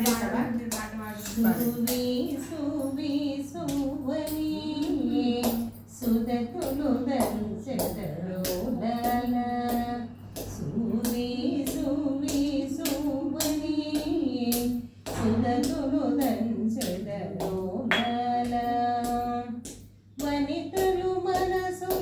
చేస్తావా? సువి సువి సువని వనితలు మనసులు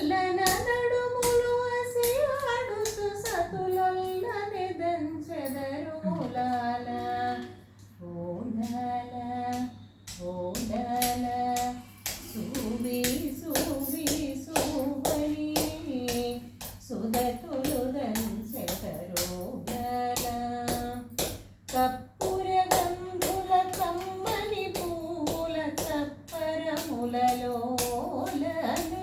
అల్లన నడుములు అసి ఆడుతు సతులొల్లని దంచెదరు ఓలాల ఓలాల ఓలాల సువి సువి సుదతులు దంచెదరు గల కప్పుర గంధుల కమ్మని పూల చప్పరములలో ములలో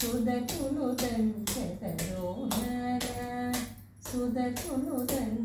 సుదకును దంచతరోనరా సుదకును దంచ